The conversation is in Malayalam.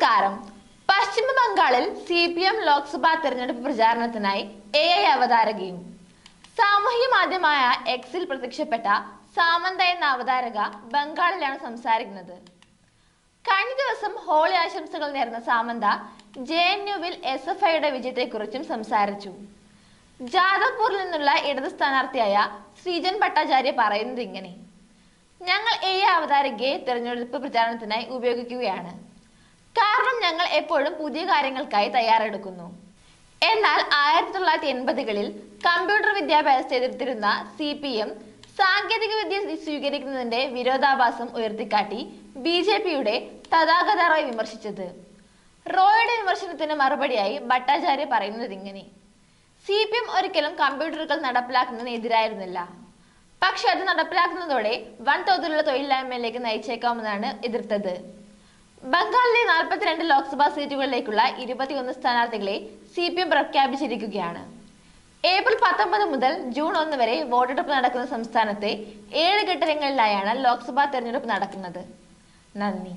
നമസ്കാരം. പശ്ചിമ ബംഗാളിൽ സി പി എം ലോക്സഭാ തെരഞ്ഞെടുപ്പ് പ്രചാരണത്തിനായി എ ഐ അവതാരകയും സാമൂഹ്യ മാധ്യമമായ എക്സിൽ പ്രത്യക്ഷപ്പെട്ട സാമന്ത എന്ന അവതാരക ബംഗാളിലാണ് സംസാരിക്കുന്നത്. കഴിഞ്ഞ ദിവസം ഹോളി ആശംസകൾ നേർന്ന സാമന്ത ജെ എൻ യുവിൽ എസ് എഫ് ഐയുടെ വിജയത്തെക്കുറിച്ചും സംസാരിച്ചു. ജാദവ്പൂരിൽ നിന്നുള്ള ഇടത് സ്ഥാനാർത്ഥിയായ ശ്രീജൻ ഭട്ടാചാര്യ പറയുന്നത് ഇങ്ങനെ. ഞങ്ങൾ എ അവതാരകയെ തെരഞ്ഞെടുപ്പ് പ്രചാരണത്തിനായി ഉപയോഗിക്കുകയാണ്. കാരണം ഞങ്ങൾ എപ്പോഴും പുതിയ കാര്യങ്ങൾക്കായി തയ്യാറെടുക്കുന്നു. എന്നാൽ ആയിരത്തി തൊള്ളായിരത്തി എൺപതുകളിൽ കമ്പ്യൂട്ടർ വിദ്യാഭ്യാസത്തെ എതിർത്തിരുന്ന സി പി എം സാങ്കേതിക വിദ്യ സ്വീകരിക്കുന്നതിന്റെ വിരോധാഭാസം ഉയർത്തിക്കാട്ടി ബി ജെ പിയുടെ തഥാഗത റോയ് വിമർശിച്ചത്. റോയുടെ വിമർശനത്തിന് മറുപടിയായി ഭട്ടാചാര്യ പറയുന്നത് ഇങ്ങനെ സി പി എം ഒരിക്കലും കമ്പ്യൂട്ടറുകൾ നടപ്പിലാക്കുന്നതിന് എതിരായിരുന്നില്ല. പക്ഷെ അത് നടപ്പിലാക്കുന്നതോടെ വൻതോതിലുള്ള തൊഴിലില്ലായ്മയിലേക്ക് നയിച്ചേക്കാമെന്നാണ് എതിർത്തത്. ബംഗാളിലെ നാൽപ്പത്തിരണ്ട് ലോക്സഭാ സീറ്റുകളിലേക്കുള്ള ഇരുപത്തിയൊന്ന് സ്ഥാനാർത്ഥികളെ സി പി എം പ്രഖ്യാപിച്ചിരിക്കുകയാണ്. ഏപ്രിൽ പത്തൊമ്പത് മുതൽ ജൂൺ ഒന്ന് വരെ വോട്ടെടുപ്പ് നടക്കുന്ന സംസ്ഥാനത്തെ ഏഴ് ഘട്ടങ്ങളിലായാണ് ലോക്സഭാ തെരഞ്ഞെടുപ്പ് നടക്കുന്നത്. നന്ദി.